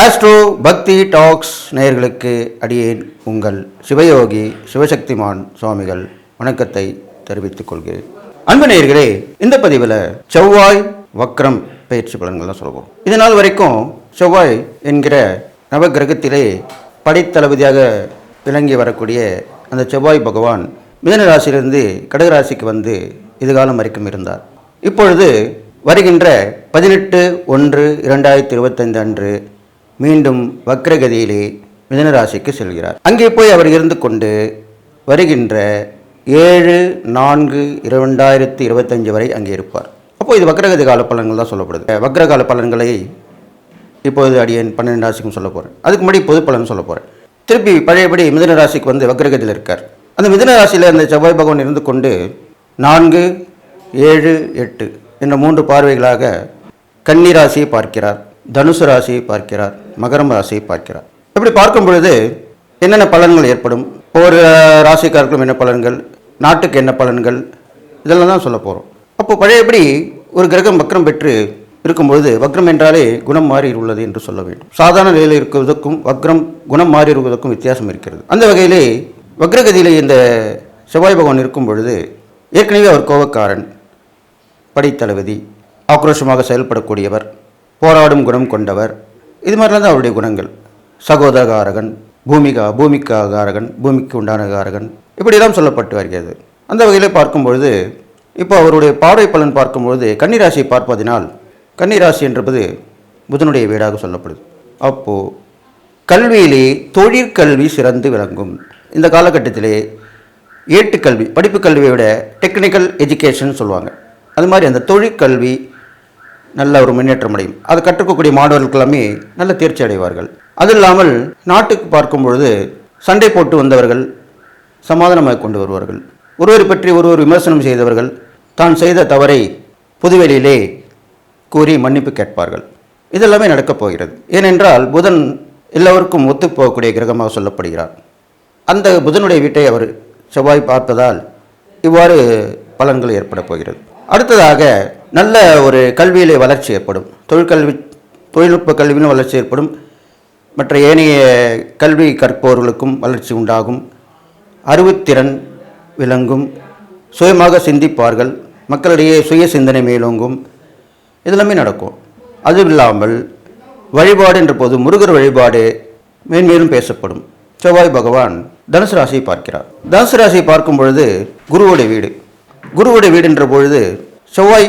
Astro பக்தி tax நேயர்களுக்கு அடியேன் உங்கள் சிவயோகி சிவசக்திமான் சுவாமிகள் வணக்கத்தை தெரிவித்துக் கொள்கிறேன். அன்பு நேயர்களே இந்த பதிவில் செவ்வாய் வக்ரம் பயிற்சி பலன்கள் தான் சொல்லுவோம் இது நாள் வரைக்கும் செவ்வாய் என்கிற நவகிரகத்திலே படைத்தளபதியாக விளங்கி வரக்கூடிய அந்த செவ்வாய் பகவான் மிதன ராசியிலிருந்து கடகராசிக்கு வந்து இதுகாலம் வரைக்கும் இருந்தார். இப்பொழுது வருகின்ற பதினெட்டு ஒன்று இரண்டாயிரத்தி இருபத்தைந்து அன்று மீண்டும் வக்ரகதியிலே மிதனராசிக்கு செல்கிறார். அங்கே போய் அவர் இருந்து கொண்டு வருகின்ற ஏழு நான்கு இரண்டாயிரத்தி இருபத்தஞ்சு வரை அங்கே இருப்பார். அப்போது இது வக்ரகதி கால பலன்கள் தான் சொல்லப்படுது. வக்ரகால பலன்களை இப்போது அடியேன் பன்னெண்டு ராசிக்கும் சொல்ல போகிறேன் அதுக்கு முன்னாடி பொது பலன் சொல்ல போகிறேன் திருப்பி பழையபடி மிதன ராசிக்கு வந்து வக்ரகதியில் இருக்கார். அந்த மிதன ராசியில் அந்த செவ்வாய் பகவான் இருந்து கொண்டு நான்கு ஏழு எட்டு என்ற மூன்று பார்வைகளாக கன்னி ராசியை பார்க்கிறார் தனுசு ராசியை பார்க்கிறார் மகரம் ராசியை பார்க்கிறார். இப்படி பார்க்கும் பொழுது என்னென்ன பலன்கள் ஏற்படும்? ஒவ்வொரு ராசிக்காரர்களும் என்ன பலன்கள்? நாட்டுக்கு என்ன பலன்கள்? இதெல்லாம் தான் சொல்ல போகிறோம் அப்போ பழையபடி ஒரு கிரகம் வக்ரம் பெற்று இருக்கும்பொழுது வக்ரம் என்றாலே குணம் மாறி உள்ளது என்று சொல்ல வேண்டும். சாதாரண நிலையில் இருக்குவதற்கும் வக்ரம் குணம் மாறி இருப்பதற்கும் வித்தியாசம் இருக்கிறது. அந்த வகையிலே வக்ரகதியிலே இந்த செவ்வாய் பகவான் இருக்கும் பொழுது ஏற்கனவே அவர் கோபக்காரன் படைத்தளபதி ஆக்ரோஷமாக செயல்படக்கூடியவர் போராடும் குணம் கொண்டவர் இது மாதிரிலாம் தான் அவருடைய குணங்கள். சகோதரகாரகன் பூமிகா பூமிக்காகாரகன் பூமிக்கு உண்டானகாரகன் இப்படியெல்லாம் சொல்லப்பட்டு வருகிறது. அந்த வகையில் பார்க்கும்பொழுது இப்போ அவருடைய பார்வை பலன் பார்க்கும்பொழுது கன்னிராசியை பார்ப்பதினால் கன்னிராசி என்பது புதனுடைய வீடாக சொல்லப்படுது. அப்போது கல்வியிலே தொழிற்கல்வி சிறந்து விளங்கும். இந்த காலகட்டத்திலே ஏட்டுக்கல்வி படிப்பு கல்வியை விட டெக்னிக்கல் எஜுகேஷன் சொல்லுவாங்க. அது மாதிரி அந்த தொழிற்கல்வி நல்ல ஒரு முன்னேற்றம் அடையும். அது கற்றுக்கக்கூடிய மாணவர்கள் எல்லாமே நல்ல தேர்ச்சி அடைவார்கள். அது இல்லாமல் நாட்டுக்கு பார்க்கும் பொழுது சண்டை போட்டு வந்தவர்கள் சமாதானமாக கொண்டு வருவார்கள். ஒருவரை பற்றி ஒருவர் விமர்சனம் செய்தவர்கள் தான் செய்த தவறை பொதுவெளியிலே கூறி மன்னிப்பு கேட்பார்கள். இதெல்லாமே நடக்கப் போகிறது. ஏனென்றால் புதன் எல்லோருக்கும் ஒத்துப்போகக்கூடிய கிரகமாக சொல்லப்படுகிறார். அந்த புதனுடைய வீட்டை அவர் செவ்வாய் பார்ப்பதால் இவ்வாறு பலன்கள் ஏற்பட போகிறது. அடுத்ததாக நல்ல ஒரு கல்வியில் வளர்ச்சி ஏற்படும். தொழிற்கல்வி தொழில்நுட்ப கல்வியிலும் வளர்ச்சி ஏற்படும். மற்ற ஏனைய கல்வி கற்பவர்களுக்கும் வளர்ச்சி உண்டாகும். அறிவுத்திறன் விளங்கும். சுயமாக சிந்திப்பார்கள். மக்களிடையே சுய சிந்தனை மேலோங்கும். இதெல்லாமே நடக்கும். அதுவும் இல்லாமல் வழிபாடு என்ற போது முருகர் வழிபாடு மேன்மேலும் பேசப்படும். செவ்வாய் பகவான் தனுசு ராசியை பார்க்கிறார். தனுசு ராசியை பார்க்கும் பொழுது குருவுடைய வீடு. குருவோடைய வீடு என்ற பொழுது செவ்வாய்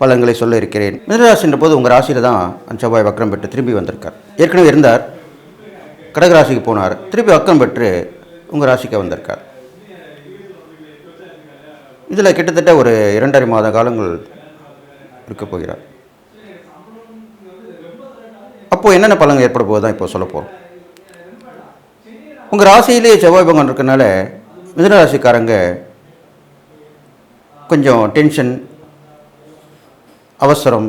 பலன்களை சொல்ல இருக்கிறேன். மிதராசின்ற போது உங்கள் ராசியில் தான் அந்த செவ்வாய் வக்கரம் பெற்று திரும்பி வந்திருக்கார். ஏற்கனவே இருந்தார். கடகராசிக்கு போனார். திருப்பி வக்கரம் பெற்று உங்கள் ராசிக்கு வந்திருக்கார். இதில் கிட்டத்தட்ட ஒரு இரண்டரை மாத காலங்கள் இருக்கப் போகிறார். அப்போது என்னென்ன பலன்கள் ஏற்பட போது தான் இப்போ சொல்ல போகிறோம் உங்கள் ராசியிலேயே செவ்வாய் பகவான் இருக்கிறனால மிதனராசிக்காரங்க கொஞ்சம் டென்ஷன் அவசரம்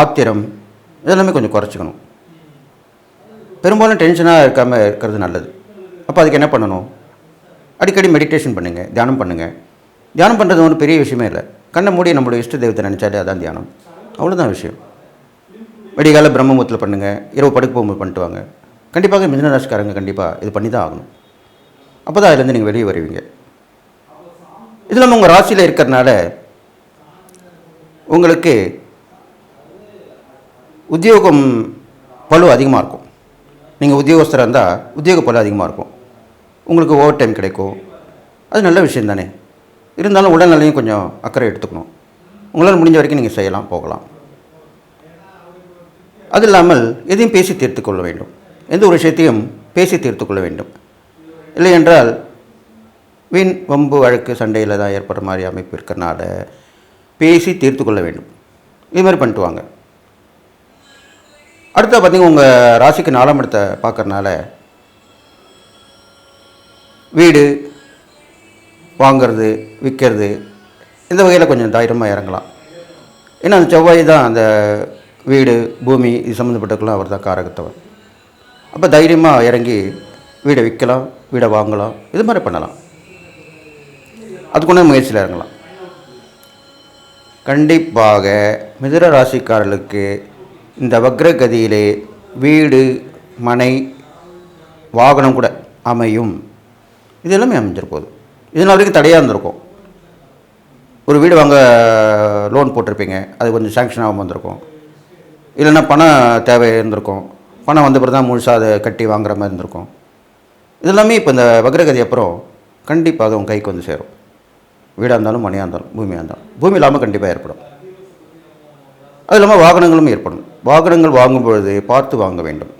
ஆத்திரம் இதெல்லாமே கொஞ்சம் குறைச்சிக்கணும். பெரும்பாலும் டென்ஷனாக இருக்காமல் இருக்கிறது நல்லது. அப்போ அதுக்கு என்ன பண்ணணும்? அடிக்கடி மெடிடேஷன் பண்ணுங்கள் தியானம் பண்ணுங்கள் தியானம் பண்ணுறது ஒன்றும் பெரிய விஷயமே இல்லை. கண்ணை மூடி நம்மளுடைய இஷ்ட தெய்வத்தை நினச்சாலே அதான் தியானம். அவ்வளோதான் விஷயம். வெடிகால பிரம்மமுத்தில் பண்ணுங்கள் இரவு படுக்க போகும்போது பண்ணிட்டு வாங்க. கண்டிப்பாக மிதனராசிக்காரங்க கண்டிப்பாக இது பண்ணி தான் ஆகணும். அப்போ தான் அதுலேருந்து நீங்கள் வெளியே வருவீங்க. இது இல்லாமல் உங்கள் ராசியில் இருக்கிறனால உங்களுக்கு உத்தியோகம் பழு அதிகமாக இருக்கும். நீங்கள் உத்தியோகஸ்தராக இருந்தால் உத்தியோக பழு அதிகமாக இருக்கும். உங்களுக்கு ஓவர் டைம் கிடைக்கும். அது நல்ல விஷயம் தானே. இருந்தாலும் உடல்நிலையும் கொஞ்சம் அக்கறை எடுத்துக்கணும். உங்களால் முடிஞ்ச வரைக்கும் நீங்கள் செய்யலாம் போகலாம். அது இல்லாமல் எதையும் பேசி தீர்த்து கொள்ள வேண்டும். எந்த ஒரு விஷயத்தையும் பேசி தீர்த்து கொள்ள வேண்டும். இல்லை என்றால் வீண் வம்பு வழக்கு சண்டையில் தான் ஏற்படுற மாதிரி அமைப்பு இருக்கிறனால பேசி தீர்த்து கொள்ள வேண்டும். இது மாதிரி பண்ணிட்டு வாங்க அடுத்த பார்த்திங்கன்னா உங்கள் ராசிக்கு நாலாம் இடத்தை பார்க்குறனால வீடு வாங்கிறது விற்கிறது இந்த வகையில் கொஞ்சம் தைரியமாக இறங்கலாம். ஏன்னா அந்த செவ்வாய் தான் அந்த வீடு பூமி இது சம்மந்தப்பட்டக்கெல்லாம் அவர் தான் காரகத்தவர். அப்போ தைரியமாக இறங்கி வீடை விற்கலாம் வீடை வாங்கலாம் இது மாதிரி பண்ணலாம். அதுக்குள்ள முயற்சியில் இறங்கலாம். கண்டிப்பாக மிதுர ராசிக்காரர்களுக்கு இந்த வக்ரகதியிலே வீடு மனை வாகனம் கூட அமையும். இது எல்லாமே அமைஞ்சிருப்போது. இதனால் வரைக்கும் தடையாக இருந்திருக்கும். ஒரு வீடு வாங்க லோன் போட்டிருப்பீங்க. அது கொஞ்சம் சேங்ஷன் ஆகாமல் வந்திருக்கும். இல்லைன்னா பணம் தேவை இருந்திருக்கும். பணம் வந்த பிறகு தான் முழுசாக அதை கட்டி வாங்குற மாதிரி இருந்திருக்கும். இதெல்லாமே இப்போ இந்த வக்ரகதி அப்புறம் கண்டிப்பாக உங்கள் கைக்கு வந்து சேரும். வீடாக இருந்தாலும் மனையாக இருந்தாலும் பூமியாக இருந்தாலும். பூமி இல்லாமல் கண்டிப்பாக ஏற்படும். அது இல்லாமல் வாகனங்களும் ஏற்படும். வாகனங்கள் வாங்கும் பொழுது பார்த்து வாங்க வேண்டும்.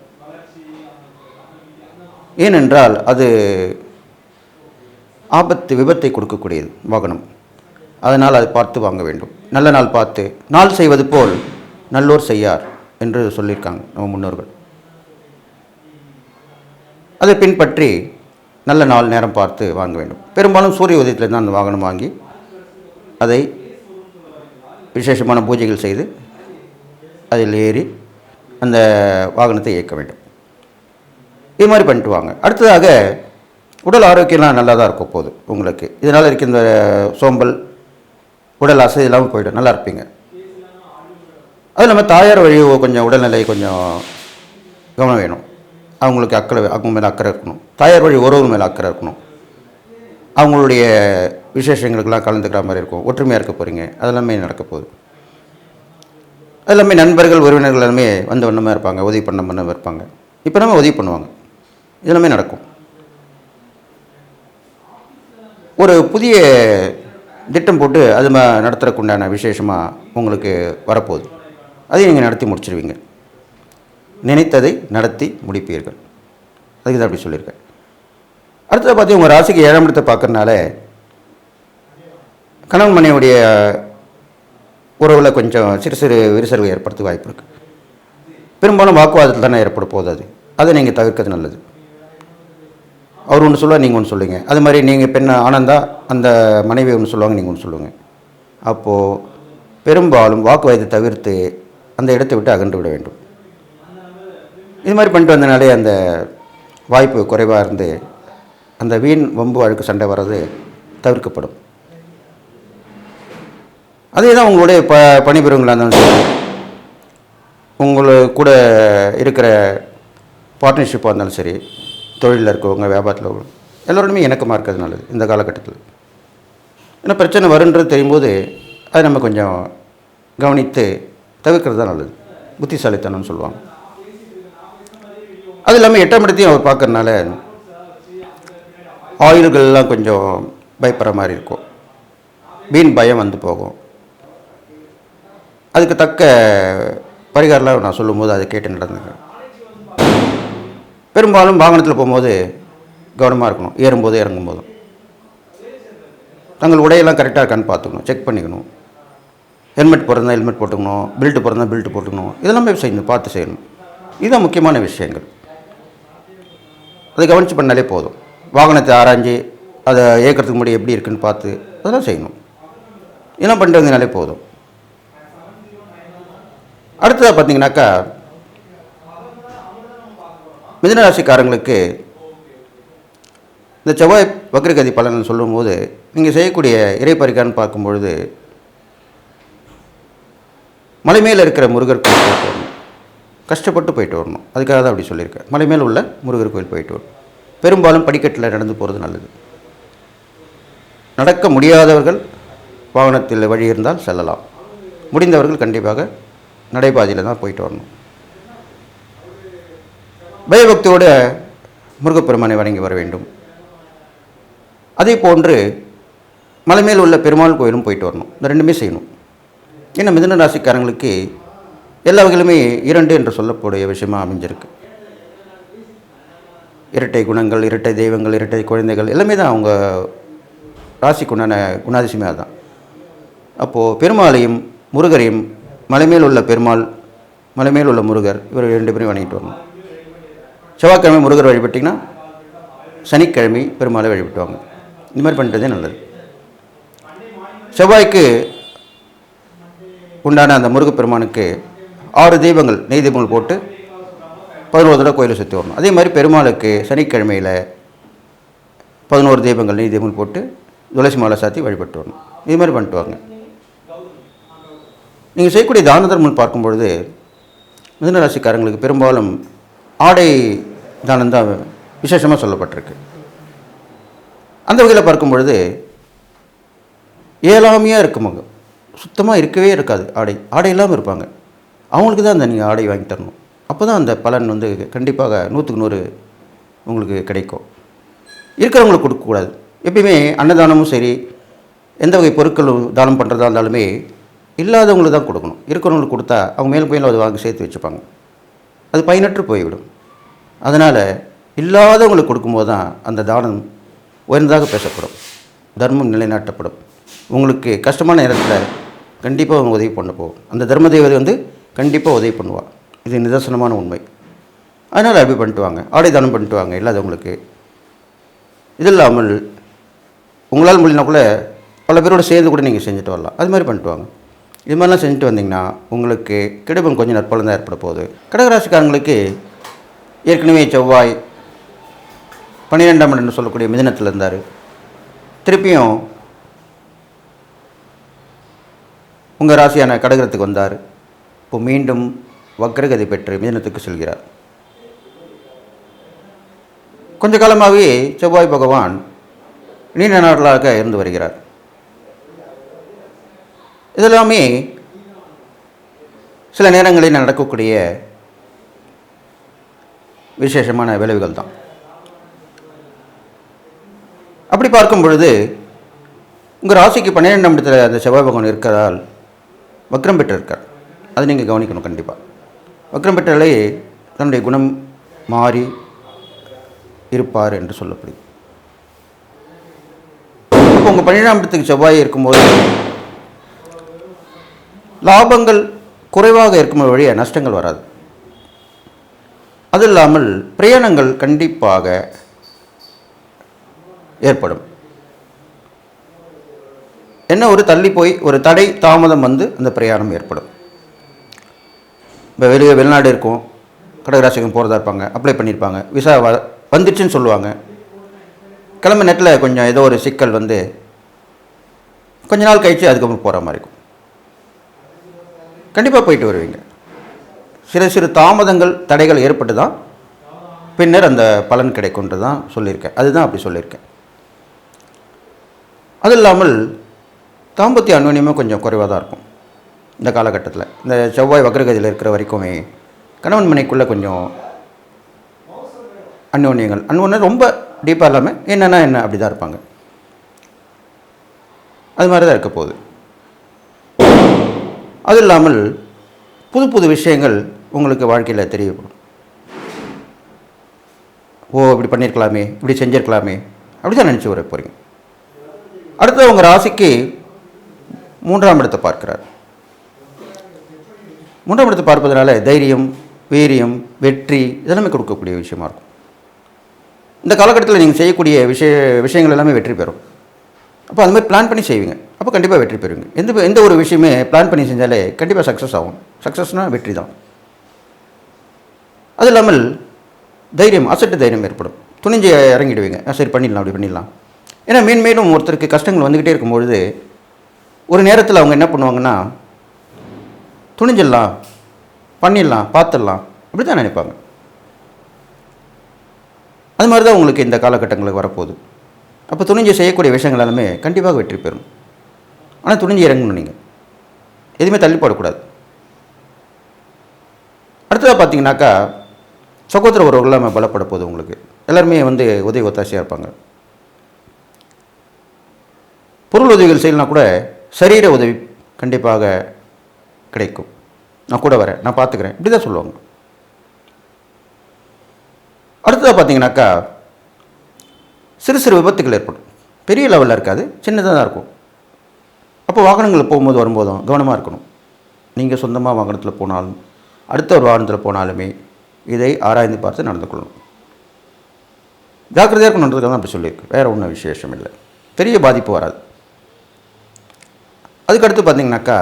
ஏனென்றால் அது ஆபத்து விபத்தை கொடுக்கக்கூடியது வாகனம். அதனால் அதை பார்த்து வாங்க வேண்டும். நல்ல நாள் பார்த்து நாள் செய்வது போல் நல்லோர் செய்யார் என்று சொல்லியிருக்காங்க நம்ம முன்னோர்கள். அதை பின்பற்றி நல்ல நாள் நேரம் பார்த்து வாங்க வேண்டும். பெரும்பாலும் சூரிய உதயத்தில் தான் அந்த வாகனம் வாங்கி அதை விசேஷமான பூஜைகள் செய்து அதில் ஏறி அந்த வாகனத்தை இயக்க வேண்டும். இது மாதிரி பண்ணிட்டு வாங்க. அடுத்ததாக உடல் ஆரோக்கியம்லாம் நல்லா தான் இருக்கும் போது உங்களுக்கு. இதனால் இருக்க இந்த சோம்பல் உடல் அசை இல்லாமல் போயிடும். நல்லா இருப்பீங்க. அது இல்லாமல் தாயார் வழி கொஞ்சம் உடல்நிலை கொஞ்சம் கவனம் வேணும். அவங்களுக்கு அக்கறை அவங்க மேலே அக்கறை இருக்கணும். தாயார் வழி உறவு மேலே அக்கறை இருக்கணும். அவங்களுடைய விசேஷங்களுக்கெல்லாம் கலந்துக்கிற மாதிரி இருக்கும். ஒற்றுமையாக இருக்க போகிறீங்க அதெல்லாமே நடக்க போகுது. அதெல்லாமே நண்பர்கள் உறவினர்கள் எல்லாமே வந்த வண்ணமாக இருப்பாங்க. உதவி பண்ண பண்ண இருப்பாங்க. இப்போ நம்ம உதவி பண்ணுவாங்க. இதெல்லாமே நடக்கும். ஒரு புதிய திட்டம் போட்டு அது ம நடத்துறதுக்குண்டான விசேஷமாக உங்களுக்கு வரப்போகுது. அதையும் நீங்கள் நடத்தி முடிச்சிருவீங்க. நினைத்ததை நடத்தி முடிப்பீர்கள். அதுக்கு தான் அப்படி சொல்லியிருக்கேன். அடுத்தது பார்த்தீங்க உங்கள் ராசிக்கு ஏழாம் இடத்தை பார்க்கறனால கணவன் மனைவியுடைய உறவில் கொஞ்சம் சிறு சிறு விரிசல்கள் ஏற்படுத்த வாய்ப்பு இருக்குது பெரும்பாலும் வாக்குவாதத்தில் தானே ஏற்பட போகுது அது. அதை நீங்கள் தவிர்க்கிறது நல்லது. அவர் ஒன்று சொல்லுவார் நீங்கள் ஒன்று சொல்லுவீங்க. அது மாதிரி நீங்கள் பெண் ஆனந்தா அந்த மனைவி ஒன்று சொல்லுவாங்க நீங்கள் ஒன்று சொல்லுங்கள் அப்போது பெரும்பாலும் வாக்குவாதத்தை தவிர்த்து அந்த இடத்தை விட்டு அகன்று விட வேண்டும். இது மாதிரி பண்ணிட்டு வந்தனாலே அந்த வாய்ப்பு குறைவாக இருந்து அந்த வீண் வம்பு வழக்கு சண்டை வர்றது தவிர்க்கப்படும். அதே தான் உங்களுடைய ப பணிபுரியவங்களாக இருந்தாலும் சரி உங்களுக்கு கூட இருக்கிற பார்ட்னர்ஷிப்பாக இருந்தாலும் சரி தொழிலில் இருக்கவங்க வியாபாரத்தில் இருக்கவங்க எல்லோருமே இணக்கமாக இருக்கிறது நல்லது இந்த காலகட்டத்தில். ஏன்னா பிரச்சனை வருன்றது தெரியும்போது அதை நம்ம கொஞ்சம் கவனித்து தவிர்க்கிறது தான் நல்லது. புத்திசாலித்தனம்னு சொல்லுவாங்க. அது இல்லாமல் எட்டாம் இடத்தையும் அவர் பார்க்கறனால ஆயுள்கள்லாம் கொஞ்சம் பயப்படுற மாதிரி இருக்கும். வீண் பயம் வந்து போகும். அதுக்கு தக்க பரிகாரம்லாம் நான் சொல்லும்போது அதை கேட்டு நடந்துங்க பெரும்பாலும் வாகனத்தில் போகும்போது கவனமாக இருக்கணும். ஏறும்போது இறங்கும்போதும். தங்கள் உடையெல்லாம் கரெக்டாக இருக்கான்னு பார்த்துக்கணும். செக் பண்ணிக்கணும். ஹெல்மெட் போடுறதுனா ஹெல்மெட் போட்டுக்கணும். பெல்ட் போடுறதுனா பெல்ட் போட்டுக்கணும். இதெல்லாமே செய்யணும் பார்த்து செய்யணும். இதுதான் முக்கியமான விஷயங்கள். அதை கவனித்து பண்ணாலே போதும். வாகனத்தை ஆராய்ஞ்சு அதை இயக்கிறதுக்கு முன்னாடி எப்படி இருக்குன்னு பார்த்து அதெல்லாம் செய்யணும். இதெல்லாம் பண்ணிட்டு வந்தீங்கனாலே போதும். அடுத்ததாக பார்த்தீங்கன்னாக்கா மிதனராசிக்காரங்களுக்கு இந்த செவ்வாய் வக்ரகதி பலன் சொல்லும்போது நீங்கள் செய்யக்கூடிய இறைப்பறிக்கான்னு பார்க்கும்பொழுது மலை மேலே இருக்கிற முருகர் கோயில் கஷ்டப்பட்டு போயிட்டு வரணும். அதுக்காக தான் அப்படி சொல்லியிருக்கேன் மலை மேல் உள்ள முருகர் கோயில் போயிட்டு வரணும். பெரும்பாலும் படிக்கட்டில் நடந்து போகிறது நல்லது. நடக்க முடியாதவர்கள் வாகனத்தில் வழி இருந்தால் செல்லலாம். முடிந்தவர்கள் கண்டிப்பாக நடைபாதையில் தான் போயிட்டு வரணும். பயபக்தியோடு முருகப்பெருமானை வணங்கி வர வேண்டும். அதே போன்று மலை மேல் உள்ள பெருமாள் கோயிலும் போயிட்டு வரணும். இந்த ரெண்டுமே செய்யணும். ஏன்னா மிதன ராசிக்காரங்களுக்கு எல்லா வகையிலுமே இரண்டு என்று சொல்லக்கூடிய விஷயமாக அமைஞ்சிருக்கு. இரட்டை குணங்கள் இரட்டை தெய்வங்கள் இரட்டை குழந்தைகள் எல்லாமே தான் அவங்க ராசிக்குண்டான குணாதிசயமே அதுதான். அப்போது பெருமாளையும் முருகரையும் மலைமேல் உள்ள பெருமாள் மலைமேல் உள்ள முருகர் இவர் ரெண்டு பேரும் வணங்கிட்டு வரணும். செவ்வாய்க்கிழமை முருகர் வழிபட்டிங்கன்னா சனிக்கிழமை பெருமாளை வழிபட்டுவாங்க இந்த மாதிரி பண்ணுறதே நல்லது. செவ்வாய்க்கு உண்டான அந்த முருகப்பெருமானுக்கு ஆறு தெய்வங்கள் நெய் தீபங்கள் போட்டு பதினோரு தடவை கோயிலை சுற்றி வரணும். அதே மாதிரி பெருமாளுக்கு சனிக்கிழமையில் பதினோரு தீபங்கள் நெய் தீபங்கள் போட்டு துளசி மாலை சாத்தி வழிபட்டு வரணும். இது மாதிரி பண்ணிட்டு வாங்க. நீங்கள் செய்யக்கூடிய தான தர்மம் பார்க்கும்பொழுது மிதனராசிக்காரங்களுக்கு பெரும்பாலும் ஆடை தானம் தான் விசேஷமாக சொல்லப்பட்டிருக்கு. அந்த வகையில் பார்க்கும்பொழுது ஏழாமையாக இருக்குமாங்க. சுத்தமாக இருக்கவே இருக்காது. ஆடை ஆடை இல்லாமல் இருப்பாங்க. அவங்களுக்கு தான் அந்த நீங்கள் ஆடை வாங்கி தரணும். அப்போ தான் அந்த பலன் வந்து கண்டிப்பாக நூற்றுக்கு நூறு உங்களுக்கு கிடைக்கும். இருக்கிறவங்களுக்கு கொடுக்கக்கூடாது. எப்பயுமே அன்னதானமும் சரி எந்த வகை பொருட்களும் தானம் பண்ணுறதா இருந்தாலுமே இல்லாதவங்களுக்கு தான் கொடுக்கணும். இருக்கிறவங்களுக்கு கொடுத்தா அவங்க மேலும் மேலும் அதை வாங்கி சேர்த்து வச்சுப்பாங்க. அது பயனற்று போய்விடும். அதனால் இல்லாதவங்களுக்கு கொடுக்கும்போது தான் அந்த தானம் உயர்ந்ததாக பேசப்படும். தர்மம் நிலைநாட்டப்படும். உங்களுக்கு கஷ்டமான நேரத்தில் கண்டிப்பாக அவங்க உதவி பண்ண போகும். அந்த தர்ம தேவதை வந்து கண்டிப்பாக உதவி பண்ணுவாள் இது நிதர்சனமான உண்மை. அதனால் அப்படி பண்ணிட்டு வாங்க ஆடை தானம் பண்ணிட்டு வாங்க இல்லாதவங்களுக்கு. இது இல்லாமல் உங்களால் முடியினா கூட பல பேரோட சேர்ந்து கூட நீங்கள் செஞ்சுட்டு வரலாம். அது மாதிரி பண்ணிட்டு வாங்க இது மாதிரிலாம் செஞ்சுட்டு வந்தீங்கன்னா உங்களுக்கு கிடைப்பம் கொஞ்சம் நற்பலன் தான் ஏற்பட போகுது. கடகராசிக்காரங்களுக்கு ஏற்கனவே செவ்வாய் பன்னிரெண்டாம் இடம்னு சொல்லக்கூடிய மிதினத்தில் இருந்தார். திருப்பியும் உங்கள் ராசியான கடகரத்துக்கு வந்தார். இப்போ மீண்டும் வக்ரகதி பெற்று மிதனத்துக்கு செல்கிறார். கொஞ்ச காலமாகவே செவ்வாய் பகவான் நீண்ட நாட்களாக இருந்து வருகிறார். இதெல்லாமே சில நேரங்களில் நடக்கக்கூடிய விசேஷமான விளைவுகள் தான். அப்படி பார்க்கும் பொழுது உங்கள் ராசிக்கு பன்னிரெண்டாம் இடத்தில் அந்த செவ்வாய் பகவான் இருக்கிறதால் வக்ரம் பெற்றிருக்கார் அதை நீங்கள் கவனிக்கணும் கண்டிப்பாக வக்ரம் பெற்றாலே தன்னுடைய குணம் மாறி இருப்பார் என்று சொல்லப்படுது இப்போ உங்கள் பன்னிரெண்டாம் இடத்துக்கு செவ்வாய் இருக்கும்போது லாபங்கள் குறைவாக இருக்கும் வழிய நஷ்டங்கள் வராது. அது இல்லாமல் பிரயாணங்கள் கண்டிப்பாக ஏற்படும். என்ன ஒரு தள்ளி போய் ஒரு தடை தாமதம் வந்து அந்த பிரயாணம் ஏற்படும். இப்போ வெளியே வெளிநாடு இருக்கும் கடகராசிக்கும் போகிறதா இருப்பாங்க அப்ளை பண்ணியிருப்பாங்க விசா வ வந்துச்சுன்னு சொல்லுவாங்க. கிளம்ப நெட்டில் கொஞ்சம் ஏதோ ஒரு சிக்கல் வந்து கொஞ்ச நாள் கழித்து அதுக்கப்புறம் போகிற மாதிரி இருக்கும். கண்டிப்பாக போயிட்டு வருவீங்க. சிறு சிறு தாமதங்கள் தடைகள் ஏற்பட்டு தான் பின்னர் அந்த பலன் கிடைக்கும்ன்றது தான் சொல்லியிருக்கேன். அதுதான் அப்படி சொல்லியிருக்கேன். அது இல்லாமல் தாம்பத்திய அன்வன்யமும் கொஞ்சம் குறைவாக தான் இருக்கும். இந்த காலகட்டத்தில் இந்த செவ்வாய் வக்ரகதியில் இருக்கிற வரைக்குமே கணவன் மனைக்குள்ளே கொஞ்சம் அன்யோன்யங்கள் அன்யோன்யம் ரொம்ப டீப்பாக இல்லாமல் என்னென்னா என்ன அப்படி தான் இருப்பாங்க. அது மாதிரி தான் இருக்க போகுது. அது இல்லாமல் புது புது விஷயங்கள் உங்களுக்கு வாழ்க்கையில் தெரியப்படும். ஓ இப்படி பண்ணியிருக்கலாமே இப்படி செஞ்சுருக்கலாமே அப்படி தான் நினச்சி வர போகிறீங்க அடுத்து உங்கள் ராசிக்கு மூன்றாம் இடத்தை பார்க்கிறார். மூன்றாம் இடத்தை பார்ப்பதனால தைரியம் வீரியம் வெற்றி இதெல்லாமே கொடுக்கக்கூடிய விஷயமா இருக்கும். இந்த காலகட்டத்தில் நீங்கள் செய்யக்கூடிய விஷய விஷயங்கள் எல்லாமே வெற்றி பெறும். அப்போ அந்த மாதிரி பிளான் பண்ணி செய்வீங்க. அப்போ கண்டிப்பாக வெற்றி பெறுவீங்க. எந்த எந்த ஒரு விஷயமே பிளான் பண்ணி செஞ்சாலே கண்டிப்பாக சக்ஸஸ் ஆகும். சக்ஸஸ்னால் வெற்றி தான். அது இல்லாமல் தைரியம் அசட்டு தைரியம் ஏற்படும். துணிஞ்சு இறங்கிடுவீங்க. ஆ, சரி பண்ணிடலாம் அப்படி பண்ணிடலாம். ஏன்னா மேன்மேலும் ஒருத்தருக்கு கஷ்டங்கள் வந்துக்கிட்டே இருக்கும்பொழுது ஒரு நேரத்தில் அவங்க என்ன பண்ணுவாங்கன்னா துணிஞ்சிடலாம் பண்ணிடலாம் பார்த்துடலாம். அப்படி தான் நினைப்பாங்க. அது மாதிரி தான் உங்களுக்கு இந்த காலகட்டங்களுக்கு வரப்போகுது. அப்போ துணிஞ்சு செய்யக்கூடிய விஷயங்கள் எல்லாமே கண்டிப்பாக வெற்றி பெறும். ஆனால் துணிஞ்சு இறங்கணும் நீங்கள் எதுவுமே தள்ளி போடக்கூடாது. அடுத்ததாக பார்த்தீங்கன்னாக்கா சகோதர உறவுகள் நம்ம பலப்பட போகுது உங்களுக்கு. எல்லாருமே வந்து உதவி ஒத்தாசையாக இருப்பாங்க. பொருள் உதவிகள் செய்யலாம் கூட சரீர உதவி கண்டிப்பாக கிடைக்கும். நான் கூட வரேன் நான் பார்த்துக்கிறேன். இப்படி தான் சொல்லுவாங்க. அடுத்ததாக பார்த்தீங்கன்னாக்கா சிறு சிறு விபத்துகள் ஏற்படும். பெரிய லெவலில் இருக்காது சின்னதாக தான் இருக்கும். அப்போ வாகனங்களில் போகும்போது வரும்போதும் கவனமாக இருக்கணும். நீங்கள் சொந்தமாக வாகனத்தில் போனாலும் அடுத்த ஒரு வாகனத்தில் போனாலுமே இதை ஆராய்ந்து பார்த்து நடந்து கொள்ளணும். ஜாக்கிரதையாக இருக்கணுன்றதுக்காக தான் அப்படி சொல்லியிருக்கு. வேறு ஒன்றும் விசேஷம் இல்லை. பெரிய பாதிப்பு வராது. அதுக்கடுத்து பார்த்தீங்கன்னாக்கா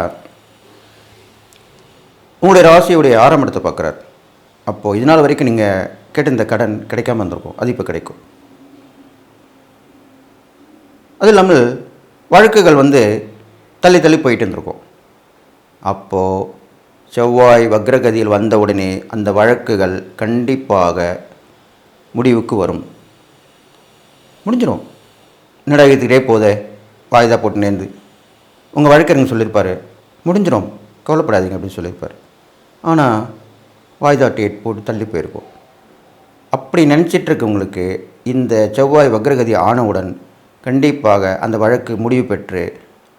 உங்களுடைய ராசியுடைய ஆரம்பத்தை பார்க்குறாரு. அப்போது இது நாள் வரைக்கும் நீங்கள் கேட்ட இந்த கடன் கிடைக்காம இருந்திருக்கும். அது இப்போ கிடைக்கும். அது இல்லாமல் வழக்குகள் வந்து தள்ளி தள்ளி போயிட்டு இருந்திருக்கும். அப்போது செவ்வாய் வக்ரகதியில் வந்த உடனே அந்த வழக்குகள் கண்டிப்பாக முடிவுக்கு வரும். முடிஞ்சிடும் என்னடா இதுக்கிட்டே போதே? வாய்தா போட்டு நேர்ந்து உங்கள் வழக்கறிஞர் சொல்லியிருப்பார் முடிஞ்சிடும் கவலைப்படாதீங்க அப்படின்னு சொல்லியிருப்பார். ஆனால் வாய்தா டேட் போட்டு தள்ளி போயிருக்கோம். அப்படி நினச்சிட்டு இருக்கவங்களுக்கு இந்த செவ்வாய் வக்ரகதி ஆனவுடன் கண்டிப்பாக அந்த வழக்கு முடிவு பெற்று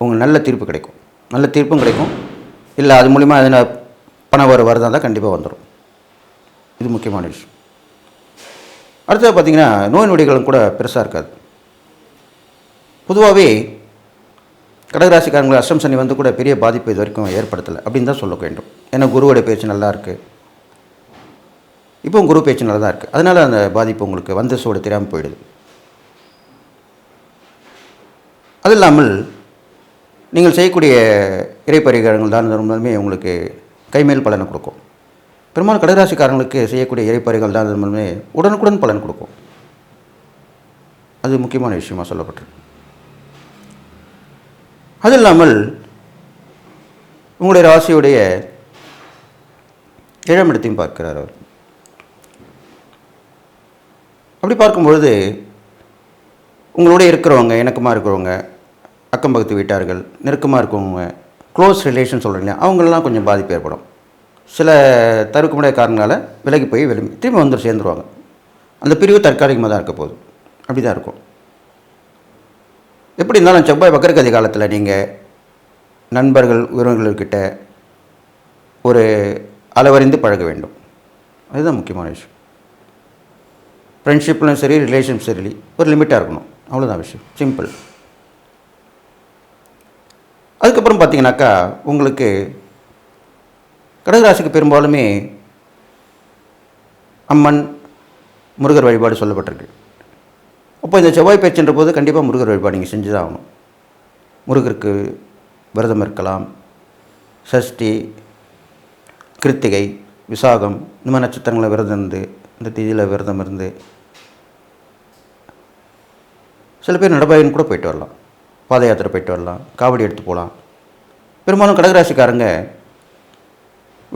உங்களுக்கு நல்ல தீர்ப்பு கிடைக்கும். நல்ல தீர்ப்பும் கிடைக்கும். இல்லை அது மூலிமா எதனா பணம் வர வரதா இருந்தால் கண்டிப்பாக வந்துடும் இது முக்கியமான விஷயம். அடுத்தது பார்த்திங்கன்னா நோய் நொடிகளும் கூட பெருசாக இருக்காது. பொதுவாகவே கடகராசிக்காரங்களுக்கு அஷ்டம் சனி வந்து கூட பெரிய பாதிப்பு இது வரைக்கும் ஏற்படுத்தலை அப்படின்னு தான் சொல்ல வேண்டும். ஏன்னா குருவோடைய பேச்சு நல்லா இருக்குது இப்போ குரு பேச்சு நல்லா தான் இருக்குது அதனால் அந்த பாதிப்பு உங்களுக்கு வந்த சூடு தெரியாமல் போயிடுது. அது இல்லாமல் நீங்கள் செய்யக்கூடிய இறைப்பரிகாரங்கள் தான் இருந்தாலுமே உங்களுக்கு கைமேல் பலனை கொடுக்கும். பெரும்பாலும் கடகராசிக்காரங்களுக்கு செய்யக்கூடிய இறைப்பறிகள் தான் இருந்தாலுமே உடனுக்குடன் பலன் கொடுக்கும். அது முக்கியமான விஷயமாக சொல்லப்பட்டிருக்கு. அது இல்லாமல் உங்களுடைய ராசியுடைய ஏழாம் இடத்தையும் பார்க்கிறார் அவர். அப்படி பார்க்கும்பொழுது உங்களோட இருக்கிறவங்க இணக்கமாக இருக்கிறவங்க அக்கம் பக்கத்து வீட்டார்கள் நெருக்கமாக இருக்கவங்க க்ளோஸ் ரிலேஷன் சொல்கிறீங்க இல்லையா கொஞ்சம் பாதிப்பு ஏற்படும். சில தவிர்க்க முடியாத காரணங்களால் விலகி போய் விரும்பி திரும்ப வந்து சேர்ந்துருவாங்க. அந்த பிரிவு தற்காலிகமாக தான் இருக்க போகுது. அப்படி தான் இருக்கும். எப்படி இருந்தாலும் செவ்வாய் வக்கரகதி காலத்தில் நீங்கள் நண்பர்கள் உறவுகள்கிட்ட ஒரு அளவறிந்து பழக வேண்டும். அதுதான் முக்கியமான விஷயம். ஃப்ரெண்ட்ஷிப்லையும் சரி ரிலேஷன்ஷிப் சரி ஒரு லிமிட்டாக இருக்கணும். அவ்வளோதான் விஷயம். சிம்பிள் அதுக்கப்புறம் பார்த்தீங்கன்னாக்கா உங்களுக்கு கடகராசிக்கு பெரும்பாலுமே அம்மன் முருகர் வழிபாடு சொல்லப்பட்டிருக்கு. அப்போ இந்த செவ்வாய் பேச்சுன்ற போது கண்டிப்பாக முருகர் வழிபாடு நீங்கள் செஞ்சு தான் ஆகணும் முருகருக்கு விரதம் இருக்கலாம். சஷ்டி கிருத்திகை விசாகம் இந்த மாதிரி நட்சத்திரங்களை விரதம் இருந்து இந்த தேதியில் விரதம் இருந்து சில பேர் நடைபயன் கூட போயிட்டு வரலாம். பாத யாத்திரை போயிட்டு வரலாம். காவடி எடுத்து போகலாம். பெரும்பாலும் கடகராசிக்காரங்க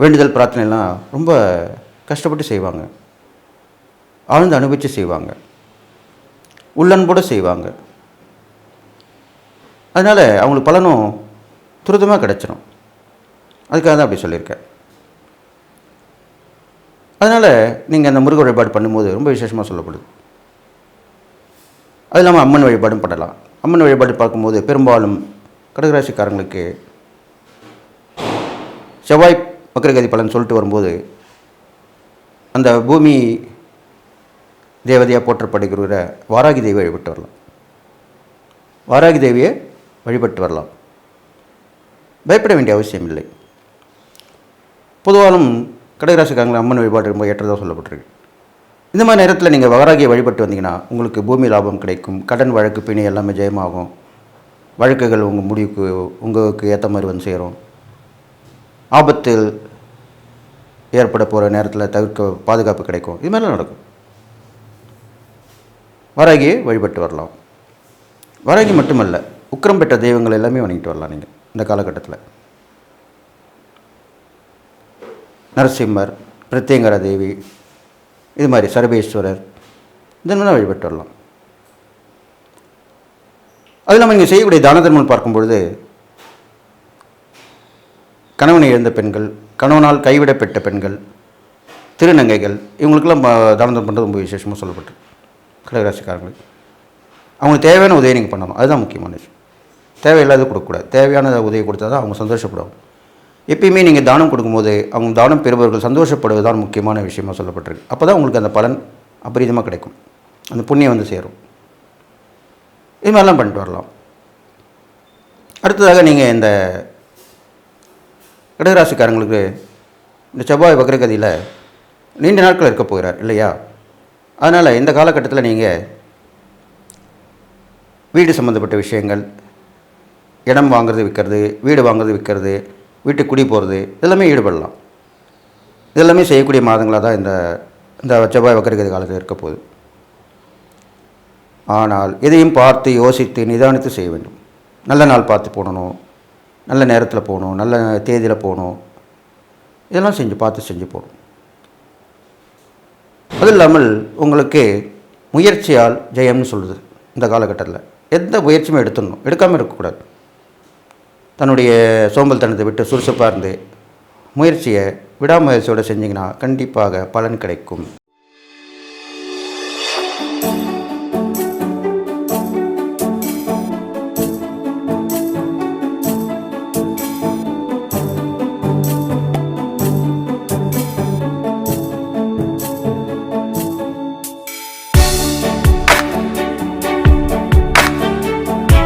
வேண்டுதல் பிரார்த்தனைலாம் ரொம்ப கஷ்டப்பட்டு செய்வாங்க. ஆழ்ந்து அனுபவித்து செய்வாங்க. உள்ளன்போடு செய்வாங்க. அதனால் அவங்களுக்கு பலனும் துரிதமாக கிடச்சிடும் அதுக்காக தான் அப்படி சொல்லியிருக்கேன் அதனால் நீங்கள் அந்த முருக வழிபாடு பண்ணும்போது ரொம்ப விசேஷமாக சொல்லப்படுது. அது இல்லாமல் அம்மன் வழிபாடும் பண்ணலாம். அம்மன் வழிபாடு பார்க்கும்போது பெரும்பாலும் கடகராசிக்காரங்களுக்கு செவ்வாய் மக்கரகதி பலன் சொல்லிட்டு வரும்போது அந்த பூமி தேவதையாக போற்றப்படுகிற வாராகி தேவியை வழிபட்டு வரலாம். வாராகி தேவியை வழிபட்டு வரலாம். பயப்பட வேண்டிய அவசியம் இல்லை. பொதுவாலும் கடகராசிக்காரங்களை அம்மன் வழிபாடு ரொம்ப ஏற்றதாக சொல்லப்பட்டிருக்கு. இந்த மாதிரி நேரத்தில் நீங்கள் வாராகியை வழிபட்டு வந்தீங்கன்னா உங்களுக்கு பூமி லாபம் கிடைக்கும் கடன் வழக்கு பிணை எல்லாமே ஜெயமாகும். வழக்குகள் உங்கள் முடிவுக்கு உங்களுக்கு ஏற்ற மாதிரி வந்து சேரும். ஆபத்தில் ஏற்பட போகிற நேரத்தில் தவிர்க்க பாதுகாப்பு கிடைக்கும். இது மாதிரிலாம் நடக்கும். வராகியை வழிபட்டு வரலாம். வராகி மட்டுமல்ல உக்கரம் பெற்ற தெய்வங்கள் எல்லாமே வணங்கிட்டு வரலாம் நீங்கள் இந்த காலகட்டத்தில். நரசிம்மர் பிரத்யங்கர தேவி இது மாதிரி சர்வேஸ்வரர் இதன் வழிபட்டு வரலாம். அது இல்லாமல் நீங்கள் செய்யக்கூடிய தான தர்மம் பார்க்கும்பொழுது கணவனை இழந்த பெண்கள் கணவனால் கைவிடப்பட்ட பெண்கள் திருநங்கைகள் இவங்களுக்கெல்லாம் தானதம் தான தர்மம் பண்ணுறது ரொம்ப விசேஷமாக சொல்லப்பட்டிருக்கு. கடகராசிக்காரங்களுக்கு அவங்களுக்கு தேவையான உதவியை நீங்கள் பண்ணணும். அதுதான் முக்கியமான விஷயம். தேவையில்லாத கொடுக்கக்கூடாது. தேவையான உதவி கொடுத்தா தான் அவங்க சந்தோஷப்படுவாங்க. எப்பயுமே நீங்கள் தானம் கொடுக்கும்போது அவங்க தானம் பெறுபவர்கள் சந்தோஷப்படுவது தான் முக்கியமான விஷயமாக சொல்லப்பட்டிருக்கு. அப்போ தான் உங்களுக்கு அந்த பலன் அபரிதமாக கிடைக்கும். அந்த புண்ணியம் வந்து சேரும். இது மாதிரிலாம் பண்ணிட்டு வரலாம். அடுத்ததாக நீங்கள் இந்த கடகராசிக்காரங்களுக்கு இந்த செவ்வாய் வக்ரகதியில் நீண்ட நாட்கள் இருக்க போகிறார் இல்லையா? அதனால் இந்த காலகட்டத்தில் நீங்கள் வீடு சம்மந்தப்பட்ட விஷயங்கள் இடம் வாங்குறது விற்கிறது வீடு வாங்குறது விற்கிறது வீட்டுக்கு குடி போகிறது இதெல்லாமே ஈடுபடலாம். இதெல்லாமே செய்யக்கூடிய மாதங்களாக தான் இந்த இந்த செவ்வாய் வக்கரகதி காலத்தில் இருக்க போகுது. ஆனால் எதையும் பார்த்து யோசித்து நிதானித்து செய்ய வேண்டும். நல்ல நாள் பார்த்து போடணும் நல்ல நேரத்தில் போகணும் நல்ல தேதியில் போகணும் இதெல்லாம் செஞ்சு பார்த்து செஞ்சு போகணும். அது இல்லாமல் உங்களுக்கு முயற்சியால் ஜெயம்னு சொல்லுது இந்த காலகட்டத்தில். எந்த முயற்சியுமே எடுத்துடணும். எடுக்காமல் இருக்கக்கூடாது. தன்னுடைய சோம்பல் தனத்தை விட்டு சுறுசுறுப்பாக இருந்து முயற்சியை விடாமுயற்சியோடு செஞ்சிங்கன்னா கண்டிப்பாக பலன் கிடைக்கும்.